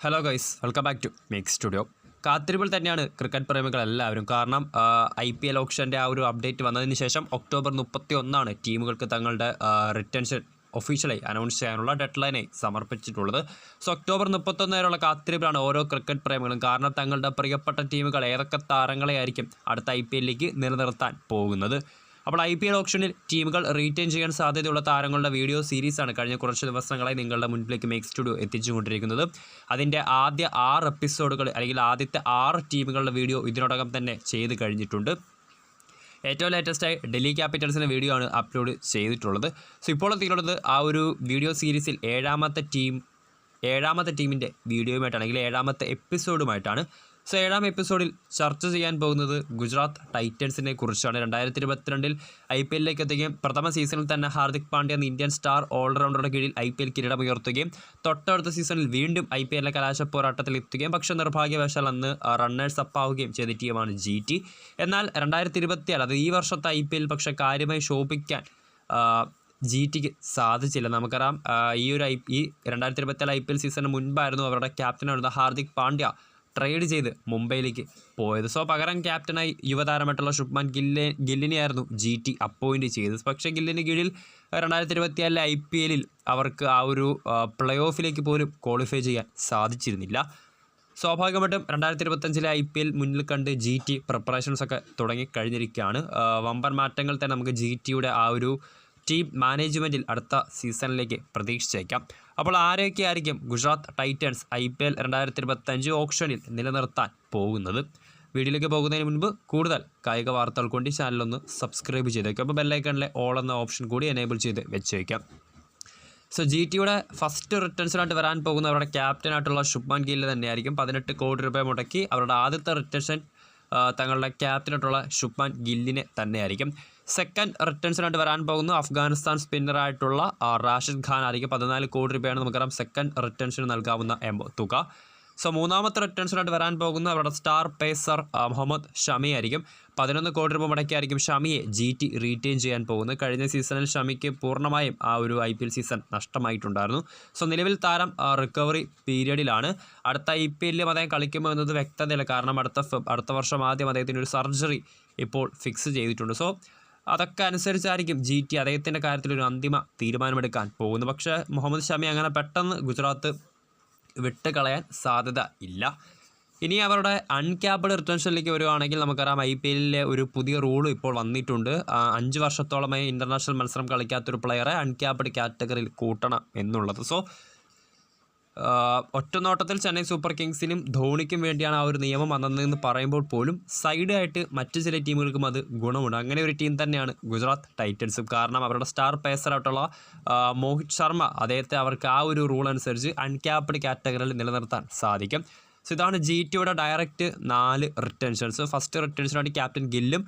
Hello guys welcome back to make studio കാത്തിരിപ്പിൽ തന്നെയാണ് cricket പ്രേമികൾ എല്ലാവരും കാരണം ഐ പി എൽ ഓപ്ഷന്റെ ആ ഒരു അപ്ഡേറ്റ് വന്നതിന് ശേഷം ഒക്ടോബർ മുപ്പത്തി ഒന്നാണ് ടീമുകൾക്ക് തങ്ങളുടെ റിട്ടൻഷൻ ഒഫീഷ്യലായി അനൗൺസ് ചെയ്യാനുള്ള ഡെഡ് ലൈനായി സമർപ്പിച്ചിട്ടുള്ളത്. സോ ഒക്ടോബർ മുപ്പത്തൊന്ന് വരെയുള്ള കാത്തിരിപ്പിലാണ് ഓരോ ക്രിക്കറ്റ് പ്രേമികളും. കാരണം തങ്ങളുടെ പ്രിയപ്പെട്ട ടീമുകൾ ഏതൊക്കെ താരങ്ങളെ ആയിരിക്കും അടുത്ത ഐ പി എല്ലിലേക്ക് നിലനിർത്താൻ പോകുന്നത്? അപ്പോൾ ഐ പി എൽ ഓപ്ഷനിൽ ടീമുകൾ റീറ്റെയിൻ ചെയ്യാൻ സാധ്യതയുള്ള താരങ്ങളുടെ വീഡിയോ സീരീസാണ് കഴിഞ്ഞ കുറച്ച് ദിവസങ്ങളായി നിങ്ങളുടെ മുൻപിലേക്ക് മേക്ക് സ്റ്റുഡിയോ എത്തിച്ചുകൊണ്ടിരിക്കുന്നത്. അതിന്റെ ആദ്യ ആറ് എപ്പിസോഡുകൾ അല്ലെങ്കിൽ ആദ്യത്തെ ആറ് ടീമുകളുടെ വീഡിയോ ഇതിനോടകം തന്നെ ചെയ്ത് കഴിഞ്ഞിട്ടുണ്ട്. ഏറ്റവും ലേറ്റസ്റ്റായി ഡൽഹി ക്യാപിറ്റൽസിന്റെ വീഡിയോ ആണ് അപ്ലോഡ് ചെയ്തിട്ടുള്ളത്. സോ ഇപ്പോൾ എത്തിയിട്ടുള്ളത് ആ ഒരു വീഡിയോ സീരീസിൽ ഏഴാമത്തെ ടീം ഏഴാമത്തെ ടീമിന്റെ വീഡിയോയുമായിട്ടാണ് അല്ലെങ്കിൽ ഏഴാമത്തെ എപ്പിസോഡുമായിട്ടാണ് സോ ഏഴാം എപ്പിസോഡിൽ ചർച്ച ചെയ്യാൻ പോകുന്നത് ഗുജറാത്ത് ടൈറ്റൻസിനെ കുറിച്ചാണ്. രണ്ടായിരത്തി ഇരുപത്തിരണ്ടിൽ ഐ പി എല്ലിലേക്ക് എത്തുകയും പ്രഥമ സീസണിൽ തന്നെ ഹാർദിക് പാണ്ഡ്യ എന്ന ഇന്ത്യൻ സ്റ്റാർ ഓൾറൗണ്ടറുടെ കീഴിൽ ഐ പി എൽ കിരീടം ഉയർത്തുകയും തൊട്ടടുത്ത സീസണിൽ വീണ്ടും ഐ പി എല്ലിലെ കലാശ പോരാട്ടത്തിൽ എത്തുകയും പക്ഷേ നിർഭാഗ്യവശാൽ അന്ന് റണ്ണേഴ്സ് അപ്പ് ആവുകയും ചെയ്ത ടീമാണ് ജി ടി. എന്നാൽ രണ്ടായിരത്തി ഇരുപത്തിയാൽ അത് ഈ വർഷത്തെ ഐ പി എൽ പക്ഷേ കാര്യമായി ശോഭിക്കാൻ ജി ടിക്ക് സാധിച്ചില്ല. നമുക്കറിയാം ഈ ഒരു ഐ ഈ രണ്ടായിരത്തി ഇരുപത്തിയാൽ ഐ പി എൽ സീസണിന് മുൻപായിരുന്നു അവരുടെ ക്യാപ്റ്റനായിരുന്ന ഹാർദിക് പാണ്ഡ്യ ട്രേഡ് ചെയ്ത് മുംബൈയിലേക്ക് പോയത്. സോ പകരം ക്യാപ്റ്റനായി യുവതാരമായിട്ടുള്ള ശുഭ്മാൻ ഗില്ലെ ഗില്ലിനെയായിരുന്നു ജി ടി അപ്പോയിന്റ് ചെയ്തത്. പക്ഷേ ഗില്ലിന് കീഴിൽ രണ്ടായിരത്തി ഇരുപത്തിയാലിലെ ഐ പി എല്ലിൽ അവർക്ക് ആ ഒരു പ്ലേ ഓഫിലേക്ക് പോലും ക്വാളിഫൈ ചെയ്യാൻ സാധിച്ചിരുന്നില്ല. സ്വാഭാവികമായിട്ടും രണ്ടായിരത്തി ഇരുപത്തഞ്ചിലെ ഐ പി എൽ മുന്നിൽ കണ്ട് ജി ടി പ്രിപ്പറേഷൻസ് ഒക്കെ തുടങ്ങി കഴിഞ്ഞിരിക്കുകയാണ്. വമ്പൻ മാറ്റങ്ങൾ തന്നെ നമുക്ക് ജി ടിയുടെ ആ ഒരു ടീം മാനേജ്മെന്റിൽ അടുത്ത സീസണിലേക്ക് പ്രതീക്ഷിച്ചേക്കാം. അപ്പോൾ ആരൊക്കെ ആയിരിക്കും Gujarat titans I P L രണ്ടായിരത്തി ഇരുപത്തഞ്ച് ഓപ്ഷനിൽ നിലനിർത്താൻ പോകുന്നത്? വീഡിയോയിലേക്ക് പോകുന്നതിന് മുൻപ് കൂടുതൽ കായിക വാർത്തകൾ കൊണ്ട് ചാനലൊന്ന് സബ്സ്ക്രൈബ് ചെയ്തേക്കാം. അപ്പോൾ ബെല്ലൈക്കണിലെ ഓൾ എന്ന ഓപ്ഷൻ കൂടി എനേബിൾ ചെയ്ത് വെച്ചേക്കാം. സോ ജി ടിയുടെ ഫസ്റ്റ് റിട്ടേൺസിനായിട്ട് വരാൻ പോകുന്ന അവരുടെ ക്യാപ്റ്റനായിട്ടുള്ള ശുഭ്മാൻ ഗില്ല് തന്നെയായിരിക്കും പതിനെട്ട് കോടി രൂപ മുടക്കി അവരുടെ ആദ്യത്തെ റിട്ടേൺഷൻ തങ്ങളുടെ ക്യാപ്റ്റനായിട്ടുള്ള ശുഭ്മാൻ ഗില്ലിനെ തന്നെയായിരിക്കും. സെക്കൻഡ് റിട്ടേൺസിനായിട്ട് വരാൻ പോകുന്നു. അഫ്ഗാനിസ്ഥാൻ സ്പിന്നറായിട്ടുള്ള റാഷിദ് ഖാൻ ആയിരിക്കും. പതിനാല് കോടി രൂപയാണ് നമുക്കറിയാം സെക്കൻഡ് റിട്ടേൺസിന് നൽകാവുന്ന തുക. സോ മൂന്നാമത്തെ റിട്ടേൺസിനായിട്ട് വരാൻ പോകുന്ന അവരുടെ സ്റ്റാർ പേസർ മുഹമ്മദ് ഷമി ആയിരിക്കും. പതിനൊന്ന് കോടി രൂപ മുടക്കിയായിരിക്കും ഷമിയെ ജി ടി റീറ്റെയിൻ ചെയ്യാൻ പോകുന്നത്. കഴിഞ്ഞ സീസണിൽ ഷമിക്ക് പൂർണമായും ആ ഒരു ഐ പി എൽ സീസൺ നഷ്ടമായിട്ടുണ്ടായിരുന്നു. സോ നിലവിൽ താരം റിക്കവറി പീരീഡിലാണ് അടുത്ത ഐ പി എല്ലിലും അദ്ദേഹം കളിക്കുമോ എന്നത് വ്യക്തതയില്ല. കാരണം അടുത്ത അടുത്ത വർഷം ആദ്യം അദ്ദേഹത്തിന്റെ ഒരു സർജറി ഇപ്പോൾ ഫിക്സ് ചെയ്തിട്ടുണ്ട്. സോ അതൊക്കെ അനുസരിച്ചായിരിക്കും ജി ടി അദ്ദേഹത്തിന്റെ കാര്യത്തിൽ ഒരു അന്തിമ തീരുമാനമെടുക്കാൻ പോകുന്നത്. പക്ഷേ മുഹമ്മദ് ഷമി അങ്ങനെ പെട്ടെന്ന് ഗുജറാത്ത് വിട്ട് കളയാൻ സാധ്യത ഇല്ല. ഇനി അവരുടെ അൺക്യാപ്ഡ് റിട്ടൻഷനിലേക്ക് വരുവാണെങ്കിൽ നമുക്കറിയാം ഐ പി എല്ലിലെ ഒരു പുതിയ റൂൾ ഇപ്പോൾ വന്നിട്ടുണ്ട്. അഞ്ച് വർഷത്തോളമായി ഇന്റർനാഷണൽ മത്സരം കളിക്കാത്തൊരു പ്ലെയറെ അൺക്യാപ്ഡ് കാറ്റഗറിയിൽ കൂട്ടണം എന്നുള്ളത്. സോ ഒറ്റനോട്ടത്തിൽ ചെന്നൈ സൂപ്പർ കിങ്സിനും ധോണിക്കും വേണ്ടിയാണ് ആ ഒരു നിയമം വന്നതെന്ന് പറയുമ്പോൾ പോലും സൈഡായിട്ട് മറ്റു ചില ടീമുകൾക്കും അത് ഗുണമുണ്ട്. അങ്ങനെ ഒരു ടീം തന്നെയാണ് ഗുജറാത്ത് ടൈറ്റൻസും. കാരണം അവരുടെ സ്റ്റാർ പേസറായിട്ടുള്ള മോഹിത് ശർമ്മ അദ്ദേഹത്തെ അവർക്ക് ആ ഒരു റൂൾ അനുസരിച്ച് അൺക്യാപ്ഡ് കാറ്റഗറിയിൽ നിലനിർത്താൻ സാധിക്കും. സോ ഇതാണ് ജി ടിയുടെ ഡയറക്റ്റ് നാല് റിട്ടേൺഷൻസ് ഫസ്റ്റ് റിട്ടേൺസിനായിട്ട് ക്യാപ്റ്റൻ ഗില്ലും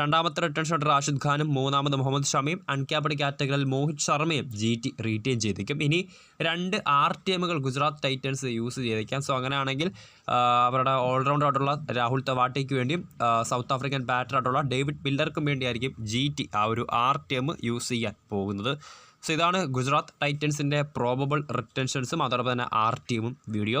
രണ്ടാമത്തെ റിട്ടേൺഷനായിട്ട് റാഷിദ് ഖാനും മൂന്നാമത് മുഹമ്മദ് ഷമിയും അൺക്യാപ്ഡ് കാറ്റഗറിയിൽ മോഹിത് ശർമ്മയും ജി ടി റീറ്റെയിൻ ചെയ്തേക്കും. ഇനി രണ്ട് ആർ ടി എമ്മുകൾ ഗുജറാത്ത് ടൈറ്റൻസ് യൂസ് ചെയ്തേക്കാം. സോ അങ്ങനെയാണെങ്കിൽ അവരുടെ ഓൾറൗണ്ടറായിട്ടുള്ള രാഹുൽ തവാട്ടയ്ക്ക് വേണ്ടിയും സൗത്ത് ആഫ്രിക്കൻ ബാറ്ററായിട്ടുള്ള ഡേവിഡ് മില്ലർക്കും വേണ്ടിയായിരിക്കും ജി ടി ആ ഒരു ആർ ടി എം യൂസ് ചെയ്യാൻ പോകുന്നത്. സോ ഇതാണ് ഗുജറാത്ത് ടൈറ്റൻസിന്റെ പ്രോബബിൾ റിട്ടൻഷൻസും അതോടൊപ്പം തന്നെ ആർ ടി എമ്മും വീഡിയോ